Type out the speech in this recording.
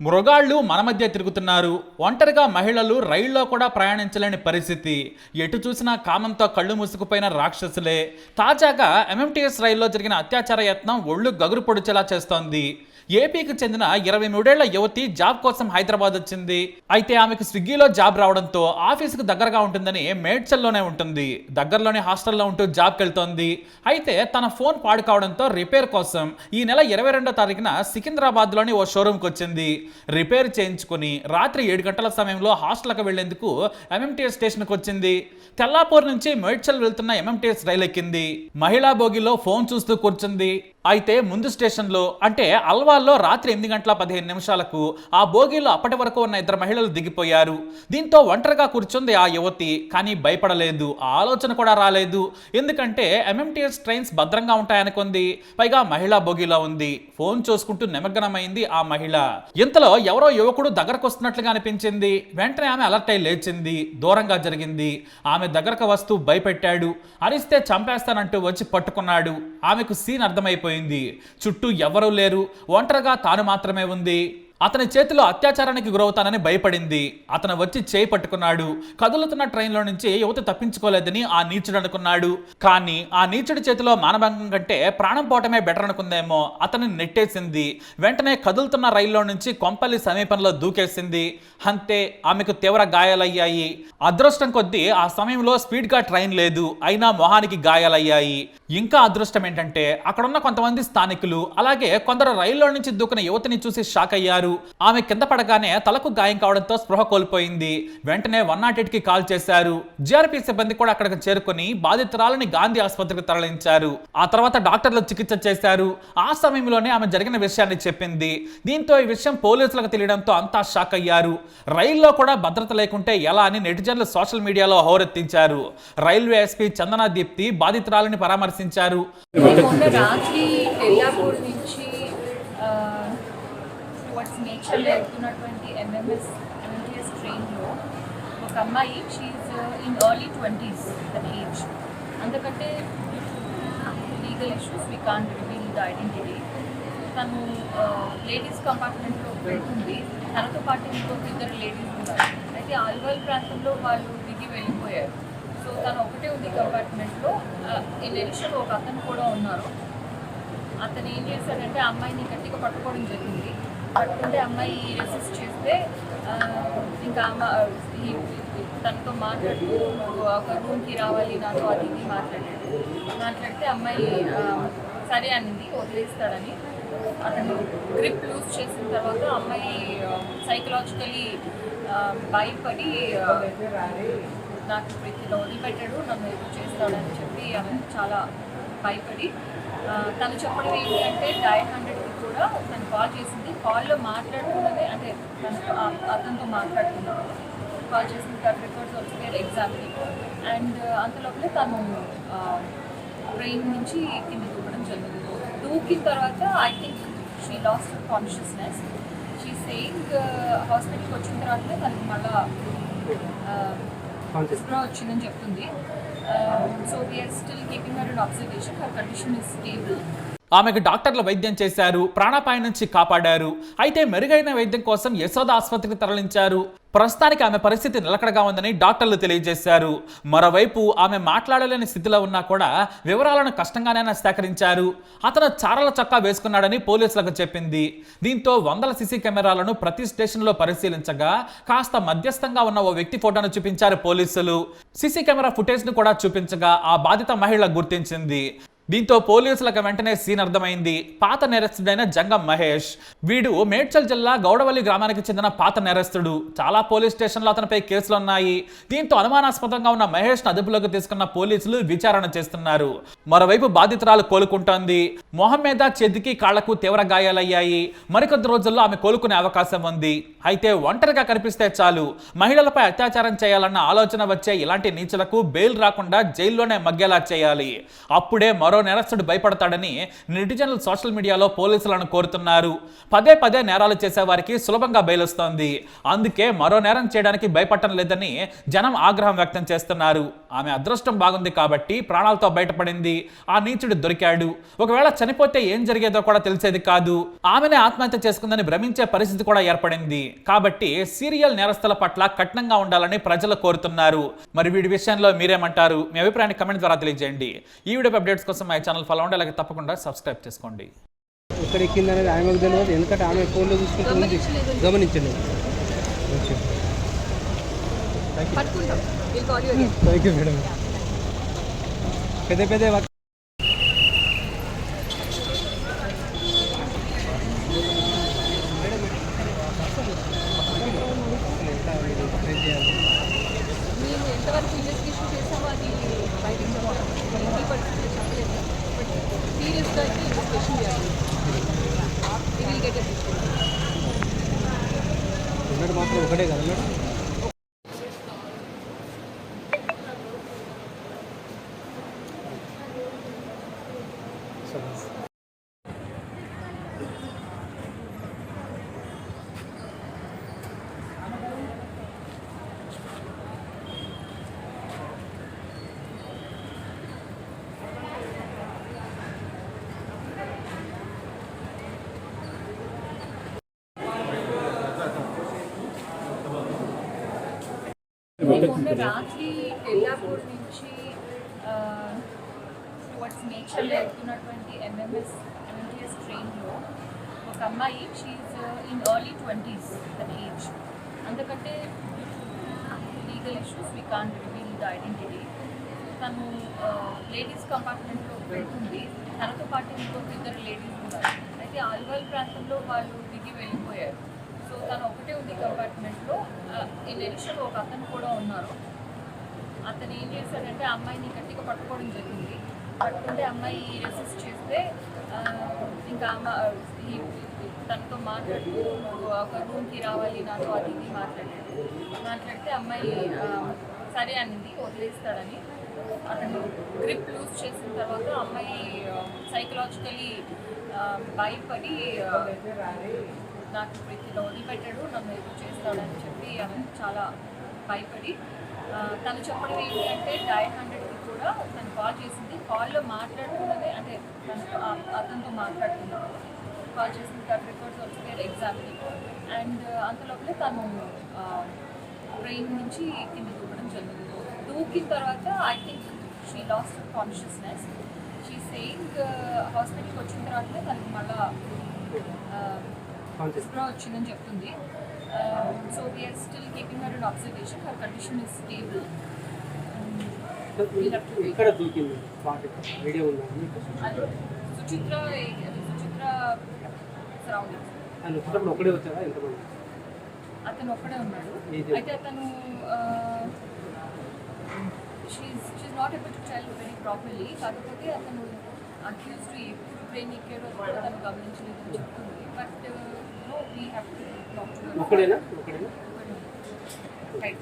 మృగాళ్ళు మన మధ్య తిరుగుతున్నారు. ఒంటరిగా మహిళలు రైల్లో కూడా ప్రయాణించలేని పరిస్థితి. ఎటు చూసినా కామంతో కళ్ళు మూసుకుపోయిన రాక్షసులే. తాజాగా ఎంఎంటీఎస్ రైల్లో జరిగిన అత్యాచార యత్నం ఒళ్ళు గగురు పొడిచేలా చేస్తోంది. ఏపీకి చెందిన ఇరవై మూడేళ్ళ యువతి జాబ్ కోసం హైదరాబాద్ వచ్చింది. అయితే ఆమెకు స్విగ్గీలో జాబ్ రావడంతో ఆఫీసుకు దగ్గరగా ఉంటుందని మేడ్చల్లోనే ఉంటుంది. దగ్గరలోనే హాస్టల్లో ఉంటూ జాబ్కి వెళ్తోంది. అయితే తన ఫోన్ పాడు కావడంతో రిపేర్ కోసం ఈ నెల ఇరవై రెండో తారీఖున సికింద్రాబాద్లోని ఓ షోరూమ్కి వచ్చింది. రిపేర్ చేయించుకొని రాత్రి ఏడు గంటల సమయంలో హాస్టల్కి వెళ్ళేందుకు ఎంఎంటీఎస్ స్టేషన్కి వచ్చింది. తెల్లాపూర్ నుంచి మేడ్చల్ వెళ్తున్న ఎంఎంటీఎస్ రైలు ఎక్కింది. మహిళా బోగిలో ఫోన్ చూస్తూ కూర్చుంది. అయితే ముందు స్టేషన్లో అంటే అల్వాల్లో రాత్రి ఎనిమిది గంటల పదిహేను నిమిషాలకు ఆ బోగీలో అప్పటి వరకు ఉన్న ఇద్దరు మహిళలు దిగిపోయారు. దీంతో ఒంటరిగా కూర్చుంది ఆ యువతి కానీ భయపడలేదు. ఆ ఆలోచన కూడా రాలేదు. ఎందుకంటే ఎంఎంటీఎస్ ట్రైన్స్ భద్రంగా ఉంటాయనుకుంది. పైగా మహిళా బోగీలో ఉంది. ఫోన్ చూసుకుంటూ నిమగ్నమైంది ఆ మహిళ. ఇంతలో ఎవరో యువకుడు దగ్గరకు వస్తున్నట్లుగా అనిపించింది. వెంటనే ఆమె అలర్ట్ అయి లేచింది. దూరంగా జరిగింది. ఆమె దగ్గరకు వస్తూ భయపెట్టాడు. అరిస్తే చంపేస్తానంటూ వచ్చి పట్టుకున్నాడు. ఆమెకు సీన్ అర్థమైపోయింది. చుట్టూ ఎవరూ లేరు. ఒంటరిగా తాను మాత్రమే ఉంది. అతని చేతిలో అత్యాచారానికి గురవుతానని భయపడింది. అతను వచ్చి చేయి పట్టుకున్నాడు. కదులుతున్న ట్రైన్లో నుంచి యువత తప్పించుకోలేదని ఆ నీచుడు అనుకున్నాడు. కానీ ఆ నీచుడి చేతిలో మానభంగం కంటే ప్రాణం పోవటమే బెటర్ అనుకుందేమో అతన్ని నెట్టేసింది. వెంటనే కదులుతున్న రైల్లో నుంచి కొంపల్లి సమీపంలో దూకేసింది. అంతే ఆమెకు తీవ్ర గాయాలయ్యాయి. అదృష్టం కొద్దీ ఆ సమయంలో స్పీడ్గా ట్రైన్ లేదు. అయినా మొహానికి గాయాలయ్యాయి. ఇంకా అదృష్టం ఏంటంటే అక్కడున్న కొంతమంది స్థానికులు అలాగే కొందరు రైల్లో నుంచి దూకిన యువతిని చూసి షాక్ అయ్యారు. ఆమె కింద పడగానే తలకు గాయం కావడంతో స్పృహ కోల్పోయింది. వెంటనే వన్ నాట్కి కాల్ చేశారు. జిఆర్పి సిబ్బంది కూడా అక్కడికి చేరుకుని బాధితురాలని గాంధీ ఆసుపత్రికి తరలించారు. ఆ తర్వాత డాక్టర్లు చికిత్స చేశారు. ఆ సమయంలోనే ఆమె జరిగిన విషయాన్ని చెప్పింది. దీంతో ఈ విషయం పోలీసులకు తెలియడంతో అంతా షాక్ అయ్యారు. రైల్లో కూడా భద్రత లేకుంటే ఎలా అని నెటిజన్లు సోషల్ మీడియాలో హోరెత్తించారు. రైల్వే ఎస్పీ చందనా దీప్తి బాధితురాలని పరామర్శ విమర్శించారు. రాత్రి నుంచి టువర్డ్స్ నేచర్ వెళ్తున్నటువంటి ఎంఎంఎస్ ఎంఎంటీఎస్ ట్రైన్లో ఒక అమ్మాయి షీఈ్ ఇన్ ఎర్లీ ట్వంటీస్ తన ఏజ్ అందుకంటే legal issues we can reveal the identity తను లేడీస్ కంపార్ట్మెంట్లో వెళ్తుంది తనతో పాటు ఇంకొక ఇద్దరు లేడీస్ ఉన్నారు. అయితే ఆల్వాల్ ప్రాంతంలో వాళ్ళు దిగి వెళ్ళిపోయారు. సో తను ఒకటే ఉంది కంపార్ట్మెంట్లో. ఇన్ ఎడిషన్ ఒక అతను కూడా ఉన్నారు. అతను ఏం చేశాడంటే అమ్మాయిని గట్టిగా పట్టుకోవడం జరిగింది. పట్టుకుంటే అమ్మాయి రెసిస్ట్ చేస్తే ఇంకా అమ్మ తనతో మాట్లాడుతూ ఒక రూమ్కి రావాలి నాతో అది మాట్లాడాడు మాట్లాడితే అమ్మాయి సరే అనింది వదిలేస్తాడని. అతను గ్రిప్ లూజ్ చేసిన తర్వాత అమ్మాయి సైకలాజికలీ భయపడి నాకు ఇప్పుడు ఇట్లా వదిలిపెట్టాడు నన్ను ఏదో చేస్తాడని చెప్పి ఆమె చాలా భయపడి తను చెప్పడం ఏంటంటే డైట్ హండ్రెడ్కి కూడా తను కాల్ చేసింది. కాల్లో మాట్లాడుతున్నదే అంటే తను అతనితో మాట్లాడుతున్నాడు కాల్ చేసిన తన రికార్డ్స్ ఆల్సో ఎగ్జామ్కి అండ్ అంతలోపలే తను బ్రెయిన్ నుంచి కింద దూకడం జరిగింది. దూకిన తర్వాత I think she lost consciousness she saying హాస్పిటల్కి వచ్చిన తర్వాత తనకి మళ్ళీ వచ్చిందని చెప్తుంది. So we are still keeping her in observation her condition is stable ఆమెకు డాక్టర్లు వైద్యం చేశారు ప్రాణాపాయం నుంచి కాపాడారు. అయితే మెరుగైన వైద్యం కోసం యశోద ఆసుపత్రికి తరలించారు. ప్రస్తుతానికి ఆమె పరిస్థితి నిలకడగా ఉందని డాక్టర్లు తెలియజేశారు. మరోవైపు ఆమె మాట్లాడలేని స్థితిలో ఉన్నా కూడా వివరాలను కష్టంగానైనా సేకరించారు. అతను చారల చొక్కా వేసుకున్నాడని పోలీసులకు చెప్పింది. దీంతో వందల సీసీ కెమెరాలను ప్రతి స్టేషన్లో పరిశీలించగా కాస్త మధ్యస్థంగా ఉన్న ఓ వ్యక్తి ఫోటోను చూపించారు పోలీసులు. సీసీ కెమెరా ఫుటేజ్ను కూడా చూపించగా ఆ బాధిత మహిళ గుర్తించింది. దీంతో పోలీసులకు వెంటనే సీన్ అర్థమైంది. పాత నేరస్తుడైన జంగం మహేష్ వీడు మేడ్చల్ జిల్లా గౌడవల్లి గ్రామానికి చెందిన పాత నేరస్తుడు. చాలా పోలీస్ స్టేషన్లో అతనిపై కేసులు ఉన్నాయి. దీంతో అనుమానాస్పదంగా ఉన్న మహేష్ అదుపులోకి తీసుకున్న పోలీసులు విచారణ చేస్తున్నారు. మరోవైపు బాధితురాలు కోలుకుంటోంది. మొహం మీద చేతికి కాళ్ళకు తీవ్ర గాయాలయ్యాయి. మరికొద్ది రోజుల్లో ఆమె కోలుకునే అవకాశం ఉంది. అయితే ఒంటరిగా కనిపిస్తే చాలు. మహిళలపై అత్యాచారం చేయాలన్న ఆలోచన వచ్చే ఇలాంటి నీచులకు బెయిల్ రాకుండా జైల్లోనే మగ్గేలా చేయాలి. అప్పుడే మరో మరో నేరస్తుడు భయపడతాడని నెటిజన్లు సోషల్ మీడియాలో పోలీసులను కోరుతున్నారు. పదే పదే నేరాలు చేసే వారికి సులభంగా బయలుస్తోంది. అందుకే మరో నేరం చేయడానికి భయపడటం లేదని జనం ఆగ్రహం వ్యక్తం చేస్తున్నారు. ఆమె అదృష్టం బాగుంది కాబట్టి ప్రాణాలతో బయటపడింది. ఆ నీచుడు దొరికాడు. ఒకవేళ చనిపోతే ఏం జరిగేదో కూడా తెలిసేది కాదు. ఆమెనే ఆత్మహత్య చేసుకుందని భ్రమించే పరిస్థితి కూడా ఏర్పడింది. కాబట్టి సీరియల్ నేరస్తుల పట్ల కఠినంగా ఉండాలని ప్రజలు కోరుతున్నారు. మరి వీడి విషయంలో మీరేమంటారు? మీ అభిప్రాయాన్ని కమెంట్ ద్వారా తెలియజేయండి. ఈ వీడియో అప్డేట్స్ కోసం మా ఛానల్ ఫాలో అవ్వండి అలాగే తప్పకుండా సబ్స్క్రైబ్ చేసుకోండి. ఎక్కడ ఎక్కింది అనేది ఆమెకు తెలియదు. ఎందుకంటే ఆమె ఫోన్లో చూసుకుంటుంది. గమనించలేదు. థ్యాంక్ యూ మేడం పెద్ద పెద్ద ఒకటే కదా మేడం రాత్రి ఎల్లాపూర్ నుంచి టువర్డ్స్ నేచర్ వెళ్తున్నటువంటి ఎంఎంఎస్ ఎంఎంటీఎస్ ట్రైన్లో ఒక అమ్మాయి షీఈ్ ఇన్ ఎర్లీ ట్వంటీస్ తన ఏజ్ అందుకంటే legal issues we can reveal the identity తను లేడీస్ కంపార్ట్మెంట్లో వెళ్తుంది తనతో పాటు ఇంకొక ఇద్దరు లేడీస్ ఉన్నారు అయితే ఆల్వాల్ ప్రాంతంలో వాళ్ళు దిగి వెళ్ళిపోయారు. సో తను ఇన్ ఒక అతను కూడా ఉన్నారు. అతను ఏం చేశాడంటే అమ్మాయిని గట్టిగా పట్టుకోవడం జరిగింది. పట్టుకుంటే అమ్మాయి రెసిస్ట్ చేస్తే ఇంకా అమ్మ తనతో మాట్లాడుతూ ఒక రూమ్కి రావాలి నాతో అది ఇది మాట్లాడాడు మాట్లాడితే అమ్మాయి సరే అనింది వదిలేస్తాడని. అతను గ్రిప్ లూజ్ చేసిన తర్వాత అమ్మాయి సైకలాజికలీ భయపడి నాకు ఇప్పుడు ఇట్లా వదిలిపెట్టాడు నన్ను ఏదో చేస్తాడని చెప్పి ఆమె చాలా భయపడి తను చెప్పడం ఏంటంటే డైన్ హండ్రెడ్కి కూడా తను కాల్ చేసింది. కాల్లో మాట్లాడుతున్నదే అంటే తను అతనితో మాట్లాడుతున్నప్పుడు కాల్ చేసిన తర్వాత రికార్డ్స్ వచ్చి ఎగ్జామ్కి అండ్ అంతలోపలే తను ట్రైన్ నుంచి కింద దూకడం జరిగింది. దూకిన తర్వాత I think she lost consciousness she saying హాస్పిటల్కి వచ్చిన తర్వాత తనకి మళ్ళీ డిస్ప్రా వచ్చిందని చెప్తుంది. So we are still keeping her in observation her condition is stable ఎక్కడ దూకింది వీడియో ఉందా? సుచిత్ర సుచిత్ర సరౌండింగ్స్ వచ్చేటప్పుడు ఒకడే వచ్చారా? ఎంతమంది? అతను ఒక్కడే ఉన్నాడు? అయితే అతను she she not able to tell very properly కాకపోతే అతను అక్యూజ్డ్ ఎప్పుడు బ్రెయిన్ ఎక్కాడో కూడా తను గమనించలేదని చెప్తుంది. But we have to talk to them. Right.